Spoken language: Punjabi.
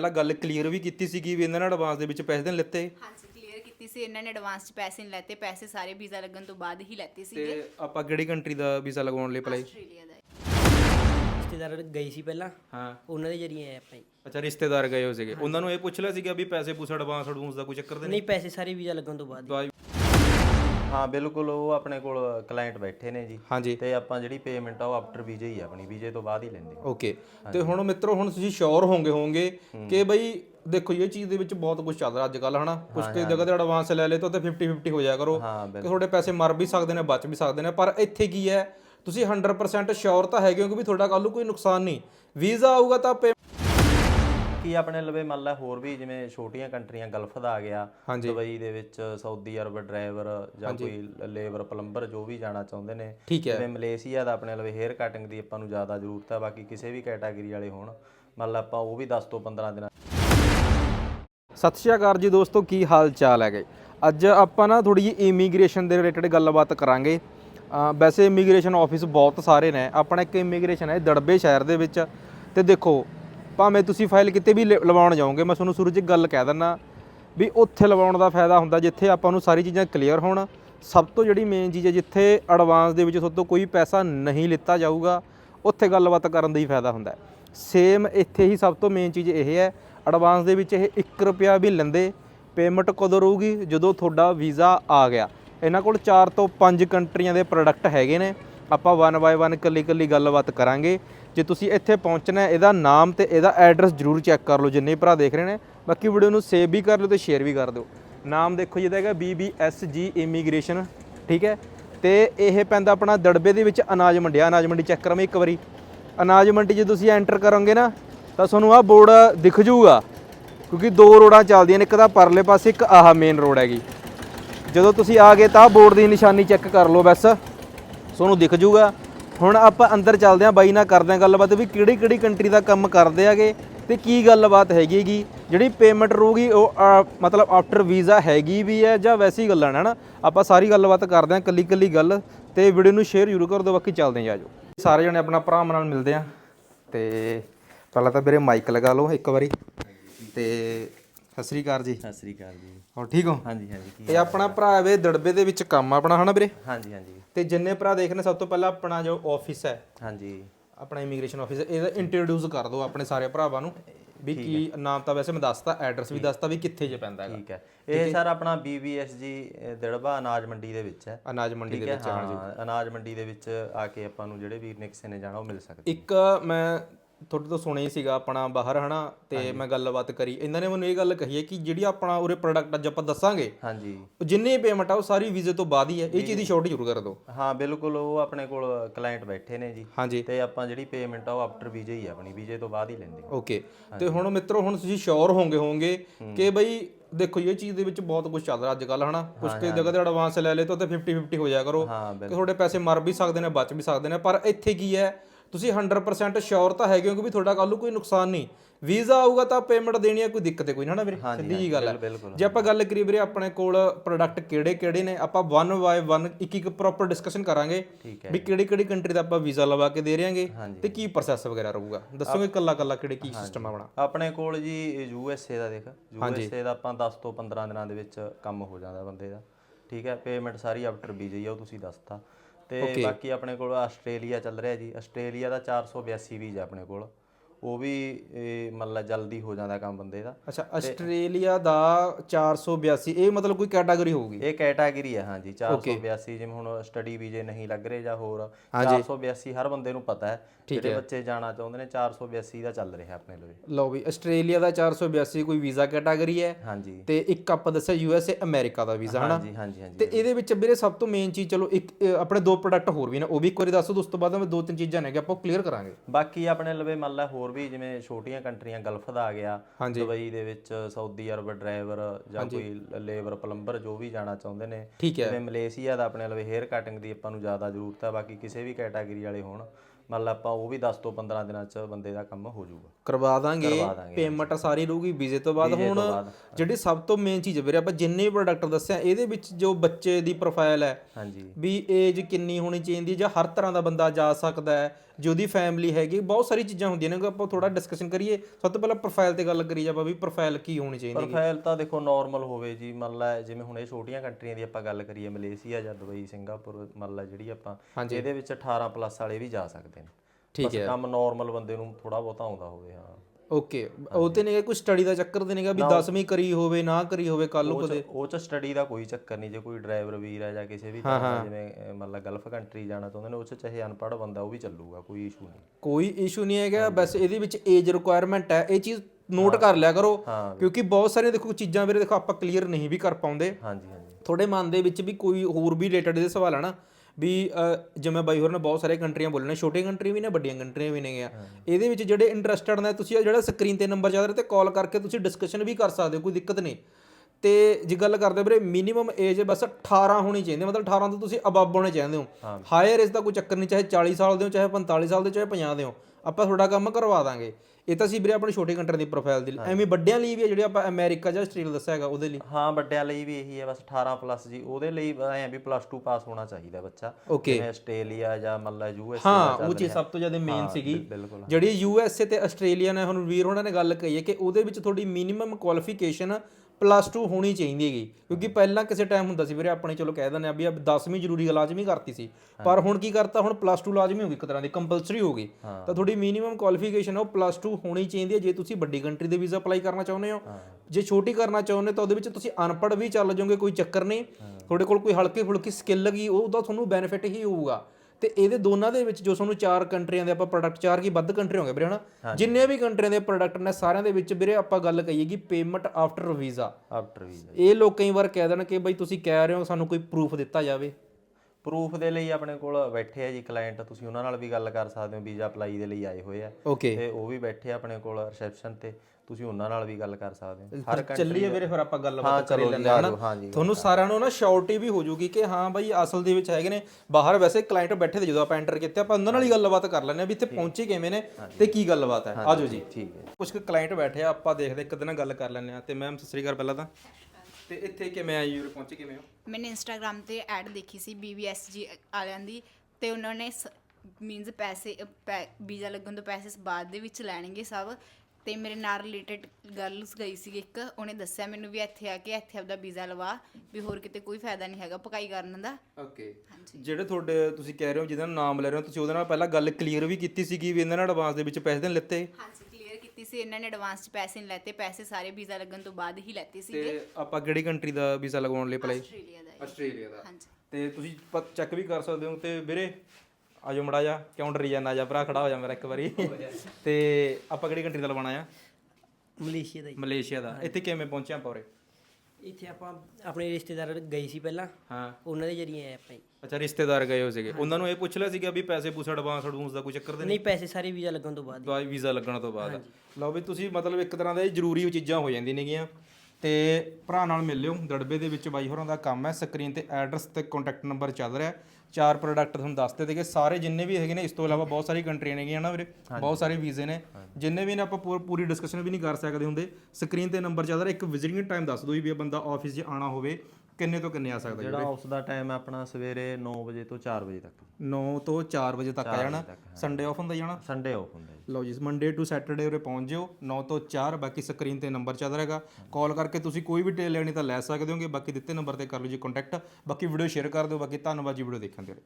ਪਹਿਲਾਂ ਗੱਲ ਕਲੀਅਰ ਵੀ ਕੀਤੀ ਸੀਗੀ ਵੀ ਇਹਨਾਂ ਨੇ ਐਡਵਾਂਸ ਦੇ ਵਿੱਚ ਪੈਸੇ ਦੇਣ ਲਿੱਤੇ। ਹਾਂਜੀ ਕਲੀਅਰ ਕੀਤੀ ਸੀ ਇਹਨਾਂ ਨੇ ਐਡਵਾਂਸ 'ਚ ਪੈਸੇ ਨਹੀਂ ਲੈਤੇ ਪੈਸੇ ਸਾਰੇ ਵੀਜ਼ਾ ਲੱਗਣ ਤੋਂ ਬਾਅਦ ਹੀ ਲੈਤੇ ਸੀਗੇ। ਤੇ ਆਪਾਂ ਕਿਹੜੀ ਕੰਟਰੀ ਦਾ ਵੀਜ਼ਾ ਲਗਵਾਉਣ ਲਈ ਅਪਲਾਈ ਆਸਟ੍ਰੇਲੀਆ ਦਾ। ਰਿਸ਼ਤੇਦਾਰ ਗਈ ਸੀ ਪਹਿਲਾਂ? ਹਾਂ। ਉਹਨਾਂ ਦੇ ਜਰੀਏ ਆਏ ਆਪਾਂ ਜੀ। ਅੱਛਾ ਰਿਸ਼ਤੇਦਾਰ ਗਏ ਹੋ ਸੀਗੇ। ਉਹਨਾਂ ਨੂੰ ਇਹ ਪੁੱਛ ਲਿਆ ਸੀਗਾ ਵੀ ਪੈਸੇ ਪੂਸੇ ਐਡਵਾਂਸ ਐਡਵਾਂਸ ਦਾ ਕੋਈ ਚੱਕਰ ਤੇ ਨਹੀਂ ਨਹੀਂ ਪੈਸੇ ਸਾਰੇ ਵੀਜ਼ਾ ਲੱਗਣ ਤੋਂ ਬਾਅਦ। ਹਾਂ ਬਿਲਕੁਲ ਉਹ ਆਪਣੇ ਕੋਲ ਕਲਾਇੰਟ ਬੈਠੇ ਨੇ ਜੀ। ਹਾਂਜੀ। ਤੇ ਆਪਾਂ ਜਿਹੜੀ ਪੇਮੈਂਟ ਆ ਉਹ ਆਫਟਰ ਵੀਜ਼ੇ ਹੀ ਆ ਆਪਣੀ ਵੀਜ਼ੇ ਤੋਂ ਬਾਅਦ ਹੀ ਲੈਂਦੇ ਹਾਂ। ਓਕੇ ਤੇ ਹੁਣ ਮਿੱਤਰੋ ਹੁਣ ਤੁਸੀਂ ਸ਼ੋਰ ਹੋਗੇ ਹੋਗੇ ਕਿ ਬਈ ਦੇਖੋ ਇਹ ਚੀਜ਼ ਦੇ ਵਿੱਚ ਬਹੁਤ ਕੁਝ ਚੱਲ ਰਿਹਾ ਅੱਜ ਕੱਲ ਹਨਾ ਕੁਝ ਤੇ ਜਗ੍ਹਾ ਤੇ ਐਡਵਾਂਸ ਲੈ ਲੇ ਤਾਂ ਤੇ 50 50 ਹੋ ਜਾਇਆ ਕਰੋ। ਹਾਂ ਕਿ ਤੁਹਾਡੇ ਪੈਸੇ ਮਰ ਵੀ ਸਕਦੇ ਨੇ ਬਚ ਵੀ ਸਕਦੇ ਨੇ ਪਰ ਇੱਥੇ ਕੀ ਹੈ? ਤੁਸੀਂ 100% ਸ਼ੋਰ ਤਾਂ ਹੈਗੇ ਹੋ ਕਿ ਵੀ ਤੁਹਾਡਾ ਕੱਲ ਨੂੰ ਕੋਈ ਨੁਕਸਾਨ ਨਹੀਂ। ਵੀਜ਼ਾ ਆਊਗਾ ਤਾਂ pay- ਕੀ ਆਪਣੇ ਲਵੇ ਮੰਨ ਲਾ ਹੋਰ ਵੀ ਜਿਵੇਂ ਛੋਟੀਆਂ ਕੰਟਰੀਆਂ ਗਲਫ ਦਾ ਆ ਗਿਆ। ਦੁਬਈ ਦੇ ਵਿੱਚ ਸਾਊਦੀ ਅਰਬ ਡਰਾਈਵਰ ਜਾਂ ਕੋਈ ਲੇਬਰ ਪਲੰਬਰ ਜੋ ਵੀ ਜਾਣਾ ਚਾਹੁੰਦੇ ਨੇ। ਜਿਵੇਂ ਮਲੇਸ਼ੀਆ ਦਾ ਆਪਣੇ ਲਵੇ ਹੇਅਰ ਕਟਿੰਗ ਦੀ ਆਪਾਂ ਨੂੰ ਜ਼ਿਆਦਾ ਜ਼ਰੂਰਤ ਹੈ ਬਾਕੀ ਕਿਸੇ ਵੀ ਕੈਟਾਗਰੀ ਵਾਲੇ ਹੋਣ। ਮੰਨ ਲਾ ਆਪਾਂ ਉਹ ਵੀ 10 ਤੋਂ 15 ਦਿਨਾਂ ਸਤਿ ਸ਼੍ਰੀ ਅਕਾਲ ਜੀ ਦੋਸਤੋ ਕੀ ਹਾਲ ਚਾਲ ਹੈਗੇ? ਅੱਜ ਆਪਾਂ ਨਾ ਥੋੜੀ ਜਿਹੀ ਇਮੀਗ੍ਰੇਸ਼ਨ ਦੇ ਰਿਲੇਟਡ ਗੱਲਬਾਤ ਕਰਾਂਗੇ। ਵੈਸੇ ਇਮੀਗ੍ਰੇਸ਼ਨ ਆਫਿਸ ਬਹੁਤ ਸਾਰੇ ਨੇ। ਆਪਣਾ ਇੱਕ ਇਮੀਗ੍ਰੇਸ਼ਨ ਹੈ ਦੜਬੇ ਸ਼ਹਿਰ ਦੇ ਵਿੱਚ। ਤੇ ਦੇਖੋ ਭਾਵੇਂ ਤੁਸੀਂ ਫਾਈਲ ਕਿਤੇ ਵੀ ਲ- ਲਵਾਉਣ ਜਾਓਗੇ, ਮੈਂ ਤੁਹਾਨੂੰ ਸ਼ੁਰੂ 'ਚ ਇੱਕ ਗੱਲ ਕਹਿ ਦਿੰਦਾ ਵੀ ਉੱਥੇ ਲਵਾਉਣ ਦਾ ਫਾਇਦਾ ਹੁੰਦਾ ਜਿੱਥੇ ਆਪਾਂ ਨੂੰ ਸਾਰੀ ਚੀਜ਼ਾਂ ਕਲੀਅਰ ਹੋਣ। ਸਭ ਤੋਂ ਜਿਹੜੀ ਮੇਨ ਚੀਜ਼ ਹੈ ਜਿੱਥੇ ਐਡਵਾਂਸ ਦੇ ਵਿੱਚ ਤੁਹਾਡੇ ਤੋਂ ਕੋਈ ਪੈਸਾ ਨਹੀਂ ਲਿੱਤਾ ਜਾਊਗਾ, ਉੱਥੇ ਗੱਲਬਾਤ ਕਰਨ ਦਾ ਹੀ ਫਾਇਦਾ ਹੁੰਦਾ। ਸੇਮ ਇੱਥੇ ਹੀ ਸਭ ਤੋਂ ਮੇਨ ਚੀਜ਼ ਇਹ ਹੈ ਐਡਵਾਂਸ ਦੇ ਵਿੱਚ ਇਹ 1 ਰੁਪਿਆ ਵੀ ਲੈਂਦੇ ਪੇਮੈਂਟ ਕਦੋਂ ਰਹੂਗੀ? ਜਦੋਂ ਤੁਹਾਡਾ ਵੀਜ਼ਾ ਆ ਗਿਆ। ਇਹਨਾਂ ਕੋਲ 4 ਤੋਂ 5 ਕੰਟਰੀਆਂ ਦੇ ਪ੍ਰੋਡਕਟ ਹੈਗੇ ਨੇ। ਆਪਾਂ ਵਨ ਬਾਏ ਵਨ ਇਕੱਲੀ ਇਕੱਲੀ ਗੱਲਬਾਤ ਕਰਾਂਗੇ। ਜੇ ਤੁਸੀਂ ਇੱਥੇ ਪਹੁੰਚਣਾ ਇਹਦਾ ਨਾਮ ਤੇ ਇਹਦਾ ਐਡਰੈਸ ਜ਼ਰੂਰ ਚੈੱਕ ਕਰ ਲਓ ਜਿੰਨੇ ਭਰਾ ਦੇਖ ਰਹੇ ਨੇ। ਬਾਕੀ ਵੀਡੀਓ ਨੂੰ ਸੇਵ ਵੀ ਕਰ ਲਿਓ ਤੇ ਸ਼ੇਅਰ ਵੀ ਕਰ ਦਿਓ। ਨਾਮ ਦੇਖੋ ਜਿਹਦਾ ਹੈਗਾ BBSG ਇਮੀਗ੍ਰੇਸ਼ਨ ਠੀਕ ਹੈ? ਤੇ ਇਹ ਪੈਂਦਾ ਆਪਣਾ ਦੜਬੇ ਦੇ ਵਿੱਚ ਅਨਾਜ ਮੰਡੀ। ਅਨਾਜ ਮੰਡੀ ਚੈੱਕ ਕਰਾਂਗੇ ਇੱਕ ਵਾਰੀ। ਅਨਾਜ ਮੰਡੀ ਜੇ ਤੁਸੀਂ ਐਂਟਰ ਕਰੋਗੇ ਨਾ, ਤਾਂ ਤੁਹਾਨੂੰ ਆਹ ਬੋਰਡ ਦਿਖ ਜਾਊਗਾ। ਕਿਉਂਕਿ ਦੋ ਰੋਡਾਂ ਚੱਲਦੀਆਂ ਨੇ, ਇੱਕ ਤਾਂ ਪਰਲੇ ਪਾਸੇ, ਇੱਕ ਆਹ ਮੇਨ ਰੋਡ ਹੈਗੀ। ਜਦੋਂ ਤੁਸੀਂ ਆ ਗਏ ਤਾਂ ਬੋਰਡ ਦੀ ਨਿਸ਼ਾਨੀ ਚੈੱਕ ਕਰ ਲਓ ਬਸ। ਤੁਹਾਨੂੰ ਦਿਖ ਜੂਗਾ। ਹੁਣ ਆਪਾਂ ਅੰਦਰ ਚੱਲਦੇ ਆਂ ਬਾਈ ਨਾਲ ਕਰਦੇ ਆਂ ਗੱਲਬਾਤ ਵੀ ਕਿਹੜੀ ਕਿਹੜੀ ਕੰਟਰੀ ਦਾ ਕੰਮ ਕਰਦੇ ਆਗੇ ਤੇ ਕੀ ਗੱਲਬਾਤ ਹੈਗੀਗੀ ਜਿਹੜੀ ਪੇਮੈਂਟ ਰਹੂਗੀ ਉਹ ਅਹ, ਮਤਲਬ ਆਫਟਰ ਵੀਜ਼ਾ ਹੈਗੀ ਵੀ ਹੈ ਜਾਂ ਵੈਸੀ ਗੱਲਾਂ ਨੇ ਹਨਾ? ਆਪਾਂ ਸਾਰੀ ਗੱਲਬਾਤ ਕਰਦੇ ਆਂ ਕੱਲੀ ਕੱਲੀ ਗੱਲ ਤੇ ਵੀਡੀਓ ਨੂੰ ਸ਼ੇਅਰ ਜ਼ਰੂਰ ਕਰ ਦਿਓ ਬਾਕੀ ਚੱਲਦੇ ਆਂ ਜਾਜੋ ਸਾਰੇ ਜਣੇ ਆਪਣਾ ਭਰਾ ਨਾਲ ਮਿਲਦੇ ਆਂ ਤੇ ਪਹਿਲਾਂ ਤਾਂ ਵੀਰੇ ਮਾਈਕ ਲਗਾ ਲਓ ਇੱਕ ਵਾਰੀ ਤੇ ਸਤਿ ਸ੍ਰੀ ਅਕਾਲ ਜੀ। ਸਤਿ ਸ੍ਰੀ ਅਕਾਲ ਜੀ। ਹੋਰ ਠੀਕ ਹੋ? ਹਾਂਜੀ ਹਾਂਜੀ ਕੀ ਇਹ ਆਪਣਾ ਭਰਾ ਵੇ ਦੜਬੇ ਦੇ ਵਿੱਚ ਕੰਮ ਆਪਣਾ ਹਨਾ ਵੀਰੇ? ਹਾਂਜੀ ਹਾਂਜੀ। ਤੇ ਜਿੰਨੇ ਭਰਾ ਦੇਖਣੇ ਸਭ ਤੋਂ ਪਹਿਲਾਂ ਆਪਣਾ ਜੋ ਆਫਿਸ ਹੈ ਹਾਂਜੀ। ਆਪਣਾ ਇਮੀਗ੍ਰੇਸ਼ਨ ਆਫਿਸ ਇਹਦਾ ਇੰਟਰੋਡਿਊਸ ਕਰ ਦਿਓ ਆਪਣੇ ਸਾਰੇ ਭਰਾਵਾਂ ਨੂੰ ਵੀ ਕੀ ਨਾਮ ਤਾਂ ਵੈਸੇ ਮੈਂ ਦੱਸਤਾ ਐਡਰੈਸ ਵੀ ਦੱਸਤਾ ਵੀ ਕਿੱਥੇ ਜੇ ਪੈਂਦਾ ਹੈਗਾ। ਠੀਕ ਹੈ। ਇਹ ਸਰ ਆਪਣਾ BBSG ਦਿੜਬਾ ਅਨਾਜ ਮੰਡੀ ਦੇ ਵਿੱਚ ਹੈ। ਅਨਾਜ ਮੰਡੀ ਦੇ ਵਿੱਚ ਹਾਂ ਅਨਾਜ ਮੰਡੀ ਦੇ ਵਿੱਚ ਆ ਕੇ ਆਪਾਂ ਨੂੰ ਜਿਹੜੇ ਵੀਰ ਨੇ ਕਿਸੇ ਨੇ ਜਾਣਾ ਉਹ ਮਿਲ ਸਕਦੇ ਇੱਕ ਮੈਂ ਤੁਹਾਡੇ ਤੋਂ ਸੁਣਿਆ ਹੀ ਸੀਗਾ ਆਪਣਾ ਬਾਹਰ ਹਨਾ? ਤੇ ਮੈਂ ਗੱਲਬਾਤ ਕਰੀ। ਇਹਨਾਂ ਨੇ ਮੈਨੂੰ ਇਹ ਗੱਲ ਕਹੀ ਹੈ ਕਿ ਜਿਹੜੀ ਆਪਣਾ ਉਰੇ ਪ੍ਰੋਡਕਟ ਅੱਜ ਆਪਾਂ ਦੱਸਾਂਗੇ ਹਾਂਜੀ। ਜਿੰਨੀ ਪੇਮੈਂਟ ਆ ਉਹ ਸਾਰੀ ਵੀਜ਼ੇ ਤੋਂ ਬਾਅਦ ਹੀ ਹੈ। ਇਹ ਚੀਜ਼ ਦੀ ਸ਼ੋਰਟ ਜ਼ਰੂਰ ਕਰ ਦਿਓ। ਹਾਂ ਬਿਲਕੁਲ ਉਹ ਆਪਣੇ ਕੋਲ ਕਲਾਇੰਟ ਬੈਠੇ ਨੇ ਜੀ। ਹਾਂਜੀ। ਤੇ ਆਪਾਂ ਜਿਹੜੀ ਪੇਮੈਂਟ ਆ ਉਹ ਆਫਟਰ ਵੀਜ਼ੇ ਹੀ ਆ ਆਪਣੀ। ਵੀਜ਼ੇ ਤੋਂ ਬਾਅਦ ਹੀ ਲੈਂਦੇ ਹਾਂ। ਓਕੇ ਤੇ ਹੁਣ ਮਿੱਤਰੋ ਹੁਣ ਤੁਸੀਂ ਸ਼ੋਰ ਹੋਗੇ ਹੋਗੇ ਕਿ ਬਈ ਦੇਖੋ ਇਹ ਚੀਜ਼ ਦੇ ਵਿੱਚ ਬਹੁਤ ਕੁਝ ਚੱਲ ਰਿਹਾ ਅੱਜ ਕੱਲ ਹਨਾ ਕੁਝ ਤੇ ਜਗ੍ਹਾ ਤੇ ਐਡਵਾਂਸ ਲੈ ਲੇ ਤਾਂ ਤੇ 50 50 ਹੋ ਜਾਇਆ ਕਰੋ। ਕਿ ਤੁਹਾਡੇ ਪੈਸੇ ਮਰ ਵੀ ਸਕਦੇ ਨੇ ਬਚ ਵੀ ਸਕਦੇ ਨੇ ਪਰ ਇੱਥੇ ਕੀ ਹੈ? ਤੁਸੀਂ 100% ਸ਼ੋਰ ਤਾਂ ਹੈਗੇ ਹੋ ਕਿ ਵੀ ਤੁਹਾਡਾ ਕੱਲ ਨੂੰ ਕੋਈ ਨੁਕਸਾਨ ਨਹੀਂ। ਵੀਜ਼ਾ ਆਊਗਾ ਤਾਂ ਪੇਮੈਂਟ ਦੇਣੀ ਹੈ ਕੋਈ ਦਿੱਕਤ ਕੋਈ ਨਾ ਨਾ ਵੀਰੇ? ਸਿੱਧੀ ਜੀ ਗੱਲ ਹੈ ਜੇ ਆਪਾਂ ਗੱਲ ਕਰੀਏ ਵੀਰੇ ਆਪਣੇ ਕੋਲ ਪ੍ਰੋਡਕਟ ਕਿਹੜੇ ਕਿਹੜੇ ਨੇ ਆਪਾਂ ਵਨ ਬਾਏ ਵਨ ਇੱਕ ਇੱਕ ਪ੍ਰੋਪਰ ਡਿਸਕਸ਼ਨ ਕਰਾਂਗੇ ਹੈ ਵੀ ਕਿਹੜੀ ਕਿਹੜੀ ਕੰਟਰੀ ਦਾ ਆਪਾਂ ਵੀਜ਼ਾ ਲਵਾ ਕੇ ਦੇ ਰਹੇਗੇ। ਤੇ ਕੀ ਪ੍ਰੋਸੈਸ ਵਗੈਰਾ ਰਹੂਗਾ। ਦੱਸੋਗੇ ਕੱਲਾ ਕੱਲਾ ਕਿਹੜੇ ਕੀ ਸਿਸਟਮ ਆਪਣਾ? ਆਪਣੇ ਕੋਲ ਜੀ ਯੂਐਸਏ ਦਾ ਦੇਖ। ਯੂਐਸਏ ਦਾ ਆਪਾਂ 10 ਤੋਂ 15 ਦਿਨਾਂ ਦੇ ਵਿੱਚ ਕੰਮ ਹੋ ਜਾਂਦਾ ਬੰਦੇ ਦਾ। ਠੀਕ ਹੈ ਪੇਮੈਂਟ ਸਾਰੀ ਆਫਟਰ ਵੀਜ਼ੇ ਹੀ ਆ ਉਹ ਤੁਸੀਂ ਦੱਸਤਾ। ਤੇ ਬਾਕੀ ਆਪਣੇ ਕੋਲ ਆਸਟ੍ਰੇਲੀਆ ਚੱਲ ਰਿਹਾ ਜੀ। ਆਸਟ੍ਰੇਲੀਆ ਦਾ 482 ਵੀਜ਼ਾ ਆਪਣੇ ਕੋਲ। ਉਹ ਵੀ ਮਤਲਬ ਜਲਦੀ ਹੋ ਜਾਂਦਾ ਕੰਮ ਬੰਦੇ ਦਾ। ਅੱਛਾ ਆਸਟ੍ਰੇਲੀਆ ਦਾ 482 ਇਹ ਮਤਲਬ ਕੋਈ ਕੈਟਾਗਰੀ ਹੋਊਗੀ? ਇਹ ਕੈਟਾਗਰੀ ਹੈ ਹਾਂਜੀ 482 ਜਿਵੇਂ ਹੁਣ ਸਟੱਡੀ ਵੀਜ਼ੇ ਨਹੀਂ ਲੱਗ ਰਹੇ ਜਾਂ ਹੋਰ 482 ਹਰ ਬੰਦੇ ਨੂੰ ਪਤਾ ਹੈ। ਜਿਹੜੇ ਬੱਚੇ ਜਾਣਾ ਚਾਹੁੰਦੇ ਨੇ 482 ਦਾ ਚੱਲ ਰਿਹਾ ਆਪਣੇ ਲਈ। ਲਓ ਵੀ ਆਸਟ੍ਰੇਲੀਆ ਦਾ 482 ਕੋਈ ਵੀਜ਼ਾ ਕੈਟਾਗਰੀ ਹੈ। ਹਾਂਜੀ। ਤੇ ਇੱਕ ਆਪਾਂ ਦੱਸਿਆ ਯੂ ਐਸ ਏ ਅਮਰੀਕਾ ਦਾ ਵੀਜ਼ਾ ਹਨਾ? ਹਾਂਜੀ ਹਾਂਜੀ ਹਾਂਜੀ ਤੇ ਇਹਦੇ ਵਿੱਚ ਵੀਰੇ ਸਭ ਤੋਂ ਮੇਨ ਚੀਜ਼ ਚਲੋ ਇੱਕ ਆਪਣੇ ਦੋ ਪ੍ਰੋਡਕਟ ਹੋਰ ਵੀ ਨੇ ਉਹ ਵੀ ਇੱਕ ਵਾਰੀ ਦੱਸੋ ਉਸ ਤੋਂ ਬਾਅਦ ਮੈਂ ਦੋ ਤਿੰਨ ਚੀਜ਼ਾਂ ਨੇ ਕਿ ਆਪਾਂ ਕਲੀਅਰ ਕਰਾਂਗੇ। ਬਾਕੀ ਆਪਣੇ ਲਵੇ ਮੰਨ ਲਾ ਹੋਰ ਵੀ ਜਿਵੇਂ ਛੋਟੀਆਂ ਕੰਟਰੀਆਂ ਗਲਫ ਦਾ ਆ ਗਿਆ ਦੁਬਈ ਦੇ ਵਿੱਚ ਸਾਊਦੀ ਅਰਬ ਡਰਾਈਵਰ ਜਾਂ ਕੋਈ ਲੇਬਰ ਪਲੰਬਰ ਜੋ ਵੀ ਜਾਣਾ ਚਾਹੁੰਦੇ ਨੇ। ਜਿਵੇਂ ਮਲੇਸ਼ੀਆ ਦਾ ਆਪਣੇ ਲਵੇ ਹੇਅਰ ਕਟਿੰਗ ਦੀ ਆਪਾਂ ਨੂੰ ਜ਼ਿਆਦਾ ਜ਼ਰੂਰਤ ਹੈ ਬਾਕੀ ਕਿਸੇ ਵੀ ਕੈਟਾਗਰੀ ਵਾਲੇ ਹੋਣ। ਮੰਨ ਲਾ ਆਪਾਂ ਉਹ ਵੀ 10 ਤੋਂ 15 ਦਿਨਾਂ 'ਚ ਬੰਦੇ ਦਾ ਕੰਮ ਹੋ ਜਾਊਗਾ। ਕਰਵਾ ਦਾਂਗੇ ਪੇਮੈਂਟ ਸਾਰੀ ਰਹੂਗੀ ਵੀਜ਼ੇ ਤੋਂ ਬਾਅਦ ਹੁਣ ਜਿਹੜੀ ਸਭ ਤੋਂ ਮੇਨ ਚੀਜ਼ ਵੀਰੇ ਆਪਾਂ ਜਿੰਨੇ ਪ੍ਰੋਡਕਟ ਦੱਸਿਆ ਇਹਦੇ ਵਿੱਚ ਜੋ ਬੱਚੇ ਦੀ ਪ੍ਰੋਫਾਈਲ ਹੈ ਹਾਂਜੀ। ਵੀ ਏਜ ਕਿੰਨੀ ਹੋਣੀ ਚਾਹੀਦੀ ਜਾਂ ਹਰ ਤਰ੍ਹਾਂ ਦਾ ਬੰਦਾ ਜਾ ਸਕਦਾ ਹੈ ਜੇ ਉਹਦੀ ਫੈਮਿਲੀ ਹੈਗੀ ਬਹੁਤ ਸਾਰੀ ਚੀਜ਼ਾਂ ਹੁੰਦੀਆਂ ਨੇ ਕਿ ਆਪਾਂ ਥੋੜਾ ਡਿਸਕਸ਼ਨ ਕਰੀਏ ਸਭ ਤੋਂ ਪਹਿਲਾਂ ਪ੍ਰੋਫਾਈਲ ਤੇ ਗੱਲ ਕਰੀ ਜਾਵਾ ਵੀ ਪ੍ਰੋਫਾਈਲ ਕੀ ਹੋਣੀ ਚਾਹੀਦੀ ਪ੍ਰੋਫਾਈਲ ਤਾਂ ਦੇਖੋ ਨਾਰਮਲ ਹੋਵੇ ਜੀ ਮੰਨ ਲਾ ਜਿਵੇਂ ਹੁਣ ਇਹ ਛੋਟੀਆਂ ਕੰਟਰੀਆਂ ਦੀ ਆਪਾਂ ਗੱਲ ਕਰੀਏ ਮਲੇਸ਼ੀਆ ਜਾਂ ਦੁਬਈ ਸਿੰਗਾਪੁਰ ਮੰਨ ਲਾ ਜਿਹੜੀ ਆਪਾਂ ਇਹਦੇ ਵਿੱਚ 18 ਪਲੱਸ ਵਾਲੇ ਵੀ ਜਾ ਸਕਦੇ ਨੇ। ਠੀਕ ਬਸ ਕੰਮ ਨਾਰਮਲ ਬੰਦੇ ਨੂੰ ਥੋੜਾ ਬਹੁਤਾ ਆਉਂਦਾ ਹੋਵੇ ਹਾਂ। ਓਕੇ ਉਹ ਤੇ ਨਹੀਂ ਕੋਈ ਸਟੱਡੀ ਦਾ ਚੱਕਰ ਤੇ ਨਹੀਂਗਾ ਵੀ 10ਵੀਂ ਕਰੀ ਹੋਵੇ ਨਾ ਕਰੀ ਹੋਵੇ ਕੱਲ ਨੂੰ ਕਦੇ। ਉਹ ਚ ਸਟੱਡੀ ਦਾ ਕੋਈ ਚੱਕਰ ਨਹੀਂ ਜੇ ਕੋਈ ਡਰਾਈਵਰ ਵੀਰ ਹੈ ਜਾਂ ਕਿਸੇ ਵੀ ਤਰ੍ਹਾਂ ਜਿਵੇਂ ਲਾ ਗਲਫ ਕੰਟਰੀ ਜਾਣਾ ਚਾਹੁੰਦੇ ਨੇ ਉਹ ਚ ਚਾਹੇ ਅਨਪੜ੍ਹ ਬੰਦਾ ਉਹ ਵੀ ਚੱਲੂਗਾ ਕੋਈ ਇਸ਼ੂ ਨਹੀਂ। ਕੋਈ ਇਸ਼ੂ ਨਹੀਂ ਹੈਗਾ ਬਸ ਇਹਦੇ ਵਿੱਚ ਏਜ ਰਿਕੁਆਇਰਮੈਂਟ ਹੈ ਇਹ ਚੀਜ਼ ਨੋਟ ਕਰ ਲਿਆ ਕਰੋ ਕਿਉਂਕਿ ਬਹੁਤ ਸਾਰੀਆਂ ਦੇਖੋ ਚੀਜ਼ਾਂ ਵੀਰੇ ਦੇਖੋ ਆਪਾਂ ਕਲੀਅਰ ਨਹੀਂ ਵੀ ਕਰ ਪਾਉਂਦੇ। ਹਾਂਜੀ ਹਾਂਜੀ। ਤੁਹਾਡੇ ਮਨ ਦੇ ਵਿੱਚ ਵੀ ਕੋਈ ਹੋਰ ਵੀ ਰਿਲੇਟਡ ਦੇ ਸਵਾਲ ਹੈ ਨਾ ਵੀ ਜਿਵੇਂ ਬਾਈ ਹੋਰ ਨੇ ਬਹੁਤ ਸਾਰੇ ਕੰਟਰੀਆਂ ਬੋਲਣੇ ਛੋਟੀਆਂ ਕੰਟਰੀ ਵੀ ਨੇ ਵੱਡੀਆਂ ਕੰਟਰੀਆਂ ਵੀ ਨੇਗੀਆਂ। ਇਹਦੇ ਵਿੱਚ ਜਿਹੜੇ ਇੰਟਰਸਟਡ ਨੇ ਤੁਸੀਂ ਜਿਹੜਾ ਸਕਰੀਨ ਤੇ ਨੰਬਰ ਚੱਲ ਰਿਹਾ ਤੇ ਕਾਲ ਕਰਕੇ ਤੁਸੀਂ ਡਿਸਕਸ਼ਨ ਵੀ ਕਰ ਸਕਦੇ ਹੋ ਕੋਈ ਦਿੱਕਤ ਨਹੀਂ। ਤੇ ਜੇ ਗੱਲ ਕਰਦੇ ਵੀਰੇ ਮਿਨੀਮਮ ਏਜ ਬਸ 18 ਹੋਣੀ ਚਾਹੀਦੀ ਮਤਲਬ 18 ਤੋਂ ਤੁਸੀਂ ਅਬਵ ਹੋਣੇ ਚਾਹੀਦੇ ਹੋ। ਹਾਇਰ ਏਜ ਦਾ ਕੋਈ ਚੱਕਰ ਨਹੀਂ ਚਾਹੇ 40 ਸਾਲ ਦੇ ਹੋ ਚਾਹੇ 45 ਸਾਲ ਦੇ ਚਾਹੇ 50 ਦੇ ਹੋ ਆਪਾਂ ਤੁਹਾਡਾ ਕੰਮ ਕਰਵਾ ਦਾਂਗੇ। ਇਹ ਤਾਂ ਸੀ ਵੀਰੇ ਆਪਣੀ ਛੋਟੀ ਕੰਟਰੀ ਦੀ ਪ੍ਰੋਫਾਈਲ ਦੀ। ਐਵੇਂ ਵੱਡਿਆਂ ਲਈ ਵੀ ਹੈ ਜਿਹੜੇ ਆਪਾਂ ਅਮਰੀਕਾ ਜਾਂ ਆਸਟ੍ਰੇਲੀਆ ਦੱਸਿਆ ਹੈਗਾ ਉਹਦੇ ਲਈ। ਹਾਂ ਵੱਡਿਆਂ ਲਈ ਵੀ ਇਹੀ ਹੈ ਬਸ 18 ਪਲੱਸ ਜੀ। ਉਹਦੇ ਲਈ ਐ ਵੀ ਪਲੱਸ 2 ਪਾਸ ਹੋਣਾ ਚਾਹੀਦਾ ਬੱਚਾ. ਜਿਵੇਂ ਆਸਟ੍ਰੇਲੀਆ ਜਾਂ ਮੰਨ ਲਾ ਯੂਐਸ ਹਾਂ ਉਹ ਚੀਜ਼ ਸਭ ਤੋਂ ਜ਼ਿਆਦਾ ਮੇਨ ਸੀਗੀ। ਜਿਹੜੀ ਯੂ ਐਸ ਏ ਤੇ ਆਸਟ੍ਰੇਲੀਆ ਨੇ ਹੁਣ ਵੀਰ ਉਹਨਾਂ ਨੇ ਗੱਲ ਕਹੀ ਹੈ ਕਿ ਉਹਦੇ ਵਿੱਚ ਤੁਹਾਡੀ ਮਿਨੀਮਮ ਕੁਆਲੀਫਿਕੇਸ਼ਨ ਪਲੱਸ 2 ਹੋਣੀ ਚਾਹੀਦੀ ਹੈਗੀ। ਕਿਉਂਕਿ ਪਹਿਲਾਂ ਕਿਸੇ ਟਾਈਮ ਹੁੰਦਾ ਸੀ ਵੀਰੇ ਆਪਣੇ ਚਲੋ ਕਹਿ ਦਿੰਦੇ ਆ ਵੀ 10ਵੀਂ ਜ਼ਰੂਰੀ ਲਾਜ਼ਮੀ ਕਰਤੀ ਸੀ। ਪਰ ਹੁਣ ਕੀ ਕਰਤਾ ਹੁਣ ਪਲੱਸ 2 ਲਾਜ਼ਮੀ ਹੋ ਗਈ ਇੱਕ ਤਰ੍ਹਾਂ ਦੀ ਕੰਪਲਸਰੀ ਹੋ ਗਈ। ਤਾਂ ਤੁਹਾਡੀ ਮਿਨੀਮਮ ਕੁਆਲੀਫਿਕੇਸ਼ਨ ਉਹ ਪਲੱਸ 2 ਹੋਣੀ ਚਾਹੀਦੀ ਹੈ। ਜੇ ਤੁਸੀਂ ਵੱਡੀ ਕੰਟਰੀ ਦੇ ਵੀਜ਼ਾ ਅਪਲਾਈ ਕਰਨਾ ਚਾਹੁੰਦੇ ਹੋ ਜੇ ਛੋਟੀ ਕਰਨਾ ਚਾਹੁੰਦੇ ਤਾਂ ਉਹਦੇ ਵਿੱਚ ਤੁਸੀਂ ਅਨਪੜ੍ਹ ਵੀ ਚੱਲ ਜਾਓਗੇ ਕੋਈ ਚੱਕਰ ਨਹੀਂ। ਤੁਹਾਡੇ ਕੋਲ ਕੋਈ ਹਲਕੀ ਫੁਲਕੀ ਸਕਿੱਲ ਹੈਗੀ ਉਹਦਾ ਤੁਹਾਨੂੰ ਬੈਨੀਫਿਟ ਹੀ ਹੋਊਗਾ। ਤੇ ਇਹਦੇ ਦੋਨਾਂ ਦੇ ਵਿੱਚ ਜੋ ਤੁਹਾਨੂੰ ਚਾਰ ਕੰਟਰੀਆਂ ਦੇ ਆਪਾਂ ਪ੍ਰੋਡਕਟ ਚਾਰ ਕੀ ਵੱਧ ਕੰਟਰੀ ਹੋਣਗੇ ਵੀਰੇ ਹਨਾ? ਜਿੰਨੇ ਵੀ ਕੰਟਰੀਆਂ ਦੇ ਪ੍ਰੋਡਕਟ ਨੇ ਸਾਰਿਆਂ ਦੇ ਵਿੱਚ ਵੀਰੇ ਆਪਾਂ ਗੱਲ ਕਹੀਏ ਕਿ payment after visa after visa ਇਹ ਲੋਕ ਕਈ ਵਾਰ ਕਹਿ ਦੇਣ ਕਿ ਬਈ ਤੁਸੀਂ ਕਹਿ ਰਹੇ ਹੋ ਸਾਨੂੰ ਕੋਈ ਪ੍ਰੂਫ ਦਿੱਤਾ ਜਾਵੇ। ਪ੍ਰੂਫ ਦੇ ਲਈ ਆਪਣੇ ਕੋਲ ਬੈਠੇ ਆ ਜੀ ਕਲਾਇੰਟ ਤੁਸੀਂ ਉਹਨਾਂ ਨਾਲ ਵੀ ਗੱਲ ਕਰ ਸਕਦੇ ਹੋ ਵੀਜ਼ਾ ਅਪਲਾਈ ਦੇ ਲਈ ਆਏ ਹੋਏ ਆ। ਓਕੇ ਤੇ ਉਹ ਵੀ ਬੈਠੇ ਆ ਆਪਣੇ ਕੋਲ ਰਿਸੈਪਸ਼ਨ ਤੇ ਤੁਸੀਂ ਉਹਨਾਂ ਨਾਲ ਵੀ ਗੱਲ ਕਰ ਸਕਦੇ ਹੋ। ਹਰ ਚੱਲੀਏ ਵੀਰੇ ਫਿਰ ਆਪਾਂ ਗੱਲਬਾਤ ਕਰੀ ਲੈਂਦੇ ਹਾਂ। ਤੁਹਾਨੂੰ ਸਾਰਿਆਂ ਨੂੰ ਨਾ ਸ਼ੋਰਟੀ ਵੀ ਹੋ ਜੂਗੀ ਕਿ ਹਾਂ ਬਈ ਅਸਲ ਦੇ ਵਿੱਚ ਹੈਗੇ ਨੇ ਬਾਹਰ ਵੈਸੇ ਕਲਾਇੰਟ ਬੈਠੇ ਤੇ ਜਦੋਂ ਆਪਾਂ ਐਂਟਰ ਕੀਤੇ ਆਪਾਂ ਉਹਨਾਂ ਨਾਲ ਹੀ ਗੱਲਬਾਤ ਕਰ ਲੈਂਦੇ ਆ ਵੀ ਇੱਥੇ ਪਹੁੰਚੇ ਕਿਵੇਂ ਨੇ ਤੇ ਕੀ ਗੱਲਬਾਤ ਹੈ। ਆਜੋ ਜੀ ਠੀਕ ਹੈ ਕੁਝ ਕਲਾਇੰਟ ਬੈਠੇ ਆ ਆਪਾਂ ਦੇਖਦੇ ਇੱਕ ਦਿਨ ਗੱਲ ਕਰ ਲੈਂਦੇ ਆ ਤੇ ਮੈਮ ਸਤਿ ਸ੍ਰੀ ਅਕਾਲ ਪਹਿਲਾਂ ਤਾਂ। ਤੇ ਇੱਥੇ ਕਿਵੇਂ ਆਏ ਯੂਰ ਪਹੁੰਚੇ ਕਿਵੇਂ ਹੋ? ਮੈंने ਇੰਸਟਾਗ੍ਰam ਤੇ ਐਡ ਦੇਖੀ ਸੀ BBSG ਵਾਲਿਆਂ ਦੀ ਤੇ ਉਹਨਾਂ ਨੇ ਮੀਨਸ ਪੈਸੇ ਵੀਜ਼ਾ ਲੱਗਣ ਤੋਂ ਪੈਸੇ ਬਾਅਦ ਦੇ ਵਿੱਚ ਲੈਣਗੇ ਸਭ ਤੇ ਮੇਰੇ ਨਾਲ ਰਿਲੇਟਡ ਗਰਲਸ ਗਈ ਸੀ ਇੱਕ ਉਹਨੇ ਦੱਸਿਆ ਮੈਨੂੰ ਵੀ ਇੱਥੇ ਆ ਕੇ ਇੱਥੇ ਆਪਦਾ ਵੀਜ਼ਾ ਲਵਾ ਵੀ ਹੋਰ ਕਿਤੇ ਕੋਈ ਫਾਇਦਾ ਨਹੀਂ ਹੈਗਾ ਪਕਾਈ ਕਰਨ ਦਾ। ਓਕੇ। ਜਿਹੜੇ ਤੁਹਾਡੇ ਤੁਸੀਂ ਕਹਿ ਰਹੇ ਹੋ ਜਿਹਦਾ ਨਾਮ ਲੈ ਰਹੇ ਹੋ ਤੁਸੀਂ ਉਹਦੇ ਨਾਲ ਪਹਿਲਾਂ ਗੱਲ ਕਲੀਅਰ ਵੀ ਕੀਤੀ ਸੀਗੀ ਵੀ ਇਹਨਾਂ ਨੇ ਐਡਵਾਂਸ ਦੇ ਵਿੱਚ ਪੈਸੇ ਦੇਣ ਲਿੱਤੇ? ਹਾਂਜੀ। ਕੀਤੀ ਸੀ ਇਹਨਾਂ ਨੇ ਐਡਵਾਂਸ 'ਚ ਪੈਸੇ ਨਹੀਂ ਲੈਤੇ ਪੈਸੇ ਸਾਰੇ ਵੀਜ਼ਾ ਲੱਗਣ ਤੋਂ ਬਾਅਦ ਹੀ ਲੈਤੇ ਸੀਗੇ। ਤੇ ਆਪਾਂ ਕਿਹੜੀ ਕੰਟਰੀ ਦਾ ਵੀਜ਼ਾ ਲਗਵਾਉਣ ਲਈ ਅਪਲਾਈ ਆਸਟ੍ਰੇਲੀਆ ਦਾ ਆਸਟ੍ਰੇਲੀਆ ਦਾ। ਹਾਂਜੀ। ਤੇ ਤੁਸੀਂ ਚੈੱਕ ਵੀ ਕਰ ਸਕਦੇ ਹੋ ਤੇ ਵੀਰੇ ਆਜੋ ਮੜਾ ਜਾ ਕਿਉਂ ਡਰੀ ਜਾਂਦਾ ਜਾ ਭਰਾ ਖੜਾ ਹੋ ਜਾ ਮੇਰਾ ਇੱਕ ਵਾਰੀ। ਤੇ ਆਪਾਂ ਕਿਹੜੀ ਕੰਟਰੀ ਦਾ ਲਵਾਉਣਾ ਆ? ਮਲੇਸ਼ੀਆ ਦਾ ਮਲੇਸ਼ੀਆ ਦਾ। ਇੱਥੇ ਕਿਵੇਂ ਪਹੁੰਚਿਆ ਆਪਾਂ ਉਰੇ? ਇੱਥੇ ਆਪਾਂ ਆਪਣੇ ਰਿਸ਼ਤੇਦਾਰ ਗਏ ਸੀ ਪਹਿਲਾਂ। ਹਾਂ। ਉਹਨਾਂ ਦੇ ਜਰੀਏ ਆਏ ਆਪਾਂ ਜੀ। ਅੱਛਾ ਰਿਸ਼ਤੇਦਾਰ ਗਏ ਹੋ ਸੀਗੇ। ਉਹਨਾਂ ਨੂੰ ਇਹ ਪੁੱਛ ਲਿਆ ਸੀਗਾ ਵੀ ਪੈਸੇ ਪੂਸੇ ਐਡਵਾਂਸ ਐਡਵਾਂਸ ਦਾ ਕੋਈ ਚੱਕਰ ਤੇ ਨਹੀਂ? ਨਹੀਂ ਪੈਸੇ ਸਾਰੇ ਵੀਜ਼ਾ ਲੱਗਣ ਤੋਂ ਬਾਅਦ ਵੀਜ਼ਾ ਲੱਗਣ ਤੋਂ ਬਾਅਦ। ਲਓ ਵੀ ਤੁਸੀਂ ਮਤਲਬ ਇੱਕ ਤਰ੍ਹਾਂ ਦਾ ਇਹ ਜ਼ਰੂਰੀ ਚੀਜ਼ਾਂ ਹੋ ਜਾਂਦੀਆਂ ਨੇਗੀਆਂ। ਤੇ ਭਰਾ ਨਾਲ ਮਿਲ ਲਿਓ ਦੜਬੇ ਦੇ ਵਿੱਚ ਬਾਈ ਹੋਰਾਂ ਦਾ ਕੰਮ ਹੈ। ਸਕਰੀਨ ਤੇ ਐਡਰੈਸ ਤੇ ਕੰਟੈਕਟ ਨੰਬਰ ਚੱਲ ਰਿਹਾ। ਚਾਰ ਪ੍ਰੋਡਕਟ ਤੁਹਾਨੂੰ ਦੱਸਦੇ ਤੇਗੇ ਸਾਰੇ ਜਿੰਨੇ ਵੀ ਹੈਗੇ ਨੇ ਇਸ ਤੋਂ ਇਲਾਵਾ ਬਹੁਤ ਸਾਰੀ ਕੰਟਰੀਆਂ ਨੇਗੀਆਂ ਨਾ ਵੀਰੇ? ਬਹੁਤ ਸਾਰੇ ਵੀਜ਼ੇ ਨੇ। ਜਿੰਨੇ ਵੀ ਨੇ ਆਪਾਂ ਪੂਰ- ਪੂਰੀ ਡਿਸਕਸ਼ਨ ਵੀ ਨਹੀਂ ਕਰ ਸਕਦੇ ਹੁੰਦੇ। ਸਕਰੀਨ ਤੇ ਨੰਬਰ ਚੱਲ ਰਿਹਾ। ਇੱਕ ਵਿਜ਼ਿਟਿੰਗ ਟਾਈਮ ਦੱਸ ਜੀ ਵੀ ਬੰਦਾ ਆਫਿਸ 'ਚ ਆਣਾ ਹੋਵੇ। ਕਿੰਨੇ ਤੋਂ ਕਿੰਨੇ ਆ ਸਕਦਾ ਜਿਹੜਾ ਉਸ ਦਾ ਟਾਈਮ ਹੈ ਆਪਣਾ ਸਵੇਰੇ 9 ਵਜੇ ਤੋਂ 4 ਵਜੇ ਤੱਕ। 9 ਤੋਂ 4 ਵਜੇ ਤੱਕ ਆ ਜਾਣਾ। ਸੰਡੇ ਆਫ ਹੁੰਦਾ ਜਾਣਾ? ਸੰਡੇ ਆਫ ਹੁੰਦਾ ਲਓ ਜੀ ਮੰਡੇ ਟੂ ਸੈਟਰਡੇ ਉਰੇ ਪਹੁੰਚ ਜਿਓ। 9 ਤੋਂ 4 ਬਾਕੀ ਸਕਰੀਨ ਤੇ ਨੰਬਰ ਚੱਲ ਰਿਹਾਗਾ। ਕਾਲ ਕਰਕੇ ਤੁਸੀਂ ਕੋਈ ਵੀ ਡਿਟੇਲ ਲੈਣੀ ਤਾਂ ਲੈ ਸਕਦੇ ਹੋਗੇ। ਬਾਕੀ ਦਿੱਤੇ ਨੰਬਰ ਤੇ ਕਰ ਲਓ ਜੀ ਕੰਟੈਕਟ ਬਾਕੀ ਵੀਡੀਓ ਸ਼ੇਅਰ ਕਰ ਦਿਓ। ਬਾਕੀ ਧੰਨਵਾਦ ਜੀ ਵੀਡੀਓ ਦੇਖਣ ਦੇ ਲਈ।